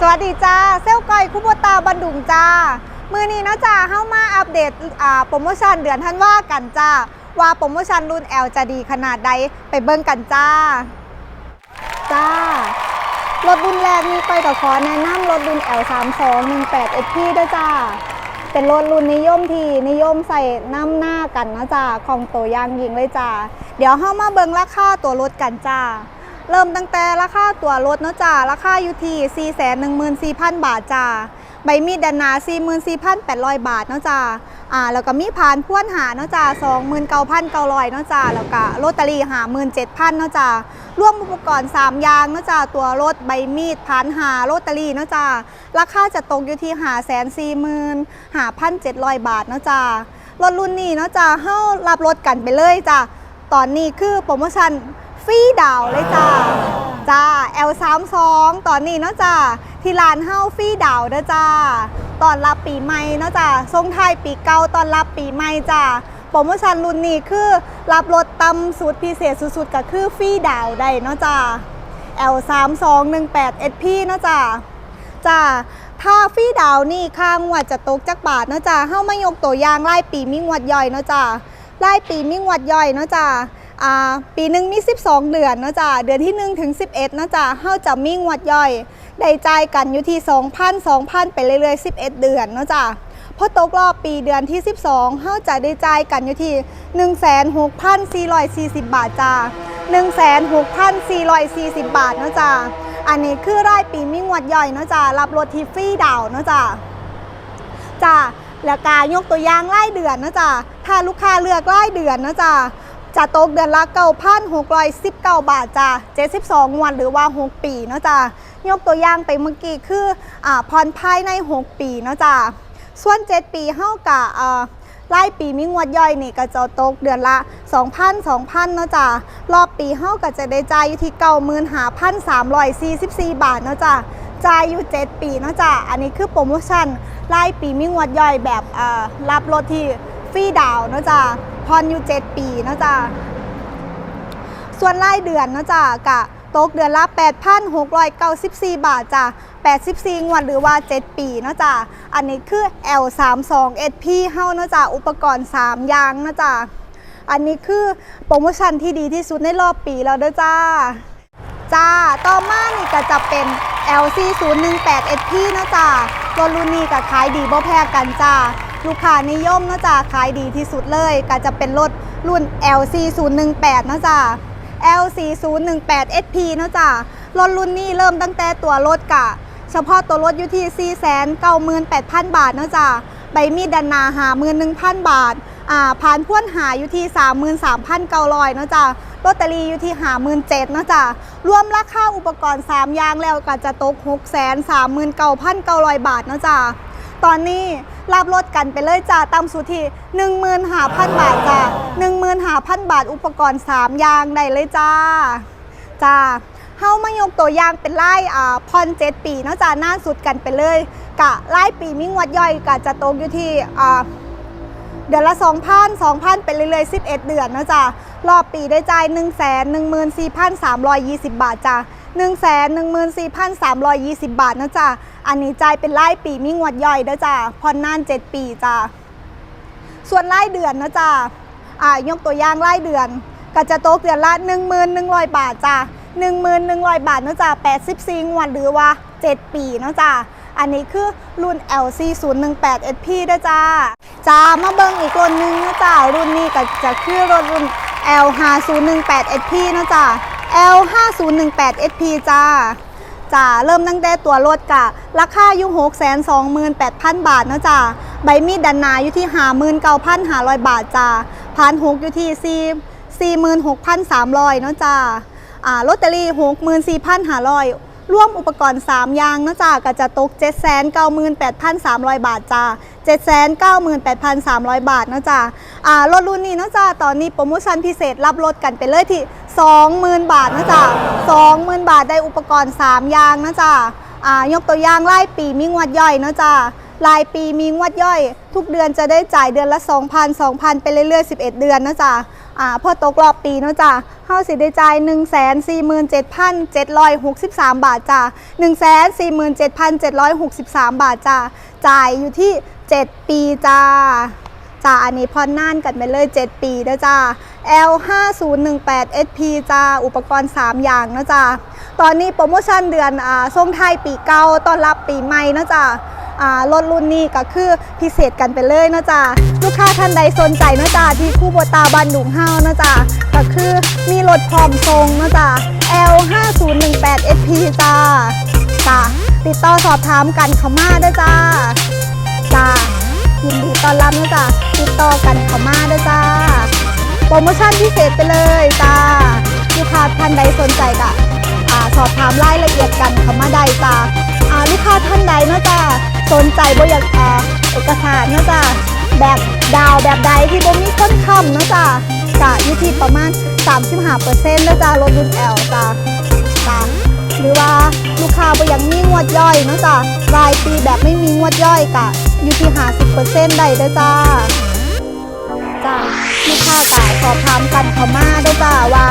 สวัสดีจ้าเซลก้อยคุโบตาบันดุงจ้า มือนี้นะจ้าเข้ามาอัปเดตโปรโมชั่นเดือนท่านว่ากันจ้า ว่าโปรโมชั่นรุ่น L จะดีขนาดใดไปเบิ่งกันจ้า จ้ารถรุ่นแรกนี้ก้อยกับขอแนะนำรถรุ่น L 3 2 1 8 SP ด้วยจ้า เป็นรถรุ่นนิยมทีนิยมใส่น้ำหน้ากันนะจ้าของตัวยางยิงเลยจ้า เดี๋ยวเข้ามาเบิ่งราคาตัวรถกันจ้า เริ่มตั้งแต่ราคาตัวรถเนาะจ้าราคาอยู่ที่414,000 บาทจ้าใบมีดด้านนา44,800 บาทเนาะจ้าอ่าแล้วก็มีผ่านพ่วนหาเนาะจ้า29,900เนาะจ้าแล้วก็โรตารี่หา17,000เนาะจ้ารวมอุปกรณ์3อย่างเนาะจ้าตัวรถใบมีดผ่านหาโรตารี่เนาะจ้าราคาจะตกอยู่ที่หาแสนสี่หมื่นหาพันเจ็ดร้อยบาทเนาะจ้ารถรุ่นนี้เนาะจ้าเฮารับรถกันไปเลยจ้าตอนนี้คือโปรโมชั่น ฟรีดาวเลยจ้าจ้า L32 ตอนนี้เนาะจ้าที่ร้านเฮาฟรีดาวเด้อจ้าตอนรับปีใหม่เนาะจ้าส่งไทยปีเก่าตอนรับปีใหม่จ้าโปรโมชั่นรุ่นนี้คือรับรถตำสุดพิเศษสุดๆก็คือฟรีดาวได้เนาะจ้า L3218 SP เนาะจ้าจ้าถ้าฟรีดาวนี่ค่างวดจะตกจักบาทเนาะจ้าเฮามายกตัวอย่างรายปีมีงวดย่อยเนาะจ้ารายปีมีงวดย่อยเนาะจ้า ปีหนึ่งมี 12 เดือนนะจ้าเดือนที่1ถึง11เนะจ้าเฮาจะมีงวัดย่อยได้จ่ายกันอยู่ที่2,000 2,000 ไปเรื่อยๆ 11 เดือนนะจ้าพอตกรอบปีเดือนที่ 12เฮาจะได้จ่ายกันอยู่ที่ 16,440 บาทจ้า16,440 บาทนะจ้าอันนี้คือรายปีมีงวัดย่อยนะจ้ารับรถที่ฟรีดาวน์นะจ้าจ้าแล้วกายกตัวอย่างรายเดือนนะจ้าถ้าลูกค้าเลือกรายเดือนนะจ้า จะตกเดือนละ9,619บาทจ้า72งวันหรือว่า6ปีเนาะจ้ายกตัวอย่างไปเมื่อกี้คืออ่าผ่อนภายใน6ปีเนาะจ้าส่วน7ปีเฮากะอ่ารายปีมีงวดย่อยนี่ก็จะตกเดือนละ 2,000 2,000เนาะจ้ารอบปีเฮาก็จะได้จ่ายอยู่ที่95,344บาทเนาะจ้าจ่ายอยู่ 7 ปีเนาะจ้าอันนี้คือโปรโมชั่นรายปีมีงวดย่อยแบบอ่ารับรถที่ฟรีดาวเนาะจ้า ผ่อนอยู่ 7 ปีเนาะจ้าส่วนรายเดือนเนาะจ้ากะตกเดือนละ 8,694 บาทจ้ะ84งวดหรือว่า 7 ปีเนาะจ้ะอันนี้คือ L32 SP เฮาเนาะจ้ะอุปกรณ์ 3 อย่างเนาะจ้ะอันนี้คือโปรโมชั่นที่ดีที่สุดในรอบปีแล้วเด้อจ้า จ้า ต่อมานี่ก็จะเป็น LC018 SP เนะจ้ารถรุ่นนี้ก็ขายดีบ่แพ้กันจ้า ลูกค้านิยมเนะจ้าขายดีที่สุดเลย ก็จะเป็นรถรุ่น LC018 เนะจ้า LC018 SP เนะจ้ารถรุ่นนี้เริ่มตั้งแต่ตัวรถกะ เฉพาะตัวรถอยู่ที่ 498,000 บาทเนะจ้าใบมีดดันนาหา11,000บาทอ่าผ่านพ่วนหาอยู่ที่ 33,900เนาะจ้าลอตเตอรี่อยู่ที่หา17,000เนาะจ้ารวมราคาอุปกรณ์ 3 อย่างแล้วก็จะตก 639,900 บาทเนาะจ้า ตอนนี้รับรถกันไปเลยจ้าตามสุที่15,000 บาทจ้า15,000 บาท อุปกรณ์ 3 อย่างได้เลยจ้าจ้าเฮามายกตัวอย่างเป็นไล่อ่าพอน7ปีเนาะจ้าหน้าสุดกันไปเลย กะไล่ปีมีงวดย่อยกะจะตกอยู่ที่อ่าเดือนละ 2,000 2,000ไปเรื่อยๆ 11 เดือนเนาะจ้ะรอบปีได้จ่าย1 1 4 3 2 0 บาทจ้ะ 1 1 4 3 2 0 บาทนะจ้ะอันนี้จ่ายเป็นรายปีมีงวดย่อยเด้อจ้ะผ่อนนาน 7 ปีจ้ะ ส่วนรายเดือนนะจ้ะอ่ายกตัวอย่างรายเดือน ก็จะโตเดือนละ 1,100 บาทจ้ะ1,100 บาทนะจ้ะ84งวดหรือว่า 7 ปีนะจ้ะอันนี้คือรุ่น LC 0 1 8 SP ด้วยจ้าจ้ามาเบิ่งอีกรุ่นนึงนะจ้ารุ่นนี้ก็จะคือรถรุ่น L 5 0 1 8 SP นะจ้า L 5 0 1 8 SP จ้าจ้าเริ่มตั้งแต่ตัวรถกะราคาอยู่6 2 8 0 0 0บาทนะจ้าใบมีดดันนาอยู่ที่59,500บาทจ้าผ่านหกอยู่ที่4 46,300เนาะจ้าอ่าลอตเตอรี่64,500ร่ ร่วมอุปกรณ์ 3 อย่างนะจ้าก็จะตก 798,300 บาทจ้า798,300 บาทนาะจ้าอ่ารถรุ่นนี้นะจ้าตอนนี้โปรโมชั่นพิเศษรับรถกันไปเลยที่ 20,000 บาทนะจ้า20,000 บาทได้อุปกรณ์ 3 อย่างนะจ้าอ่ายกตัวอย่างรายปีมีงวดย่อยนะจ้ารายปีมีงวดย่อย ทุกเดือนจะได้จ่ายเดือนละ 2,000 2,000 ไปเรื่อยๆ 11 เดือนนะจ้า อ่าพอตกรอบปีเนาะจ้ะเฮาสิได้จ่าย147,763 บาทจ้ะ147,763 บาทจ้ะจ่ายอยู่ที่ 7 ปีจ้าจ้าอันนี้พอนน่านกันไปเลย 7 ปีนะจ้า L 5 0 1 8 SP จ้า อุปกรณ์ 3 อย่างนะจ้า ตอนนี้โปรโมชั่นเดือนอ่าส่งไทายปีเก่าต้อนรับปีใหม่นะจ้า อ่ารถรุ่นนี้ก็คือพิเศษกันไปเลยนะจ๊ะลูกค้าท่านใดสนใจนะจ๊ะที่คู่บัวตาบันดุงเฮานะจ๊ะก็คือมีรถพร้อมทรงนะจ๊ะ L 5 0 1 8 SP จ้าจ้าติดต่อสอบถามกันเข้ามาด้จ้าจ้ายินดีต้อนรับนะจ๊ะติดต่อกันเข้ามาด้จ้าโปรโมชั่นพิเศษไปเลยจ้าลูกค้าท่านใดสนใจก็อ่าสอบถามรายละเอียดกันเข้ามาได้จ้าอ่าลูกค้าท่านใดเนาะจ้า สนใจบ่อยากอ่าเอกสารเนาะจ้าแบบดาวแบบใดที่บ่มีคนค้ำเนาะจ้าจะอยู่ที่ประมาณ 35%เนาะจ้ารถรุ่น L จ้าจ้าหรือว่าลูกค้าบ่อยากมีงวดย่อยเนาะจ้ารายปีแบบไม่มีงวดย่อยกะอยู่ที่ 50%ได้เด้อจ้าจ้าลูกค้ากะสอบถามกันเข้ามาด้วยจ้าว่า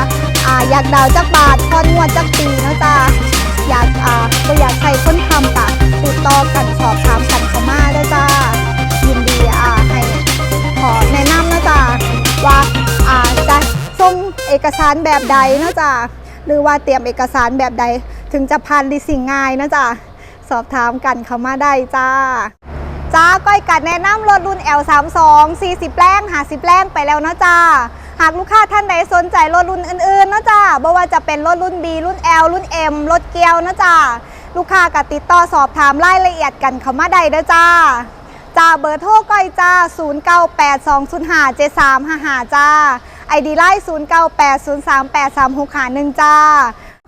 อ่าอยากดาวจักบาททอนงวดจักปีเนาะจ้า สารแบบใดนะจ้าหรือว่าเตรียมเอกสารแบบใด ถึงจะผ่านลิสิ่งง่ายนะจ้าสอบถามกันเข้ามาได้จ้าจ้าก้อยกัดแนะนำรถรุ่น L32 40แรง50แรงไปแล้วนะจ้าหากลูกค้าท่านใดสนใจรถรุ่นอื่นๆนะจ้าบ่ว่าจะเป็นรถรุ่น B รุ่น L รุ่น M รถเกียวนะจ้าลูกค้าก็ติดต่อสอบถามรายละเอียดกันเข้ามาได้เด้อจ้าจ้าเบอร์โทรก้อยจ้า 0982057355จ้า ไอดีไลน์0980383651จ้า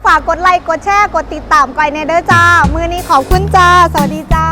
ฝากกดไลค์ กดแชร์ กดติดตามก้อยในเด้อจ้า มือนี้ขอบคุณจ้า สวัสดีจ้า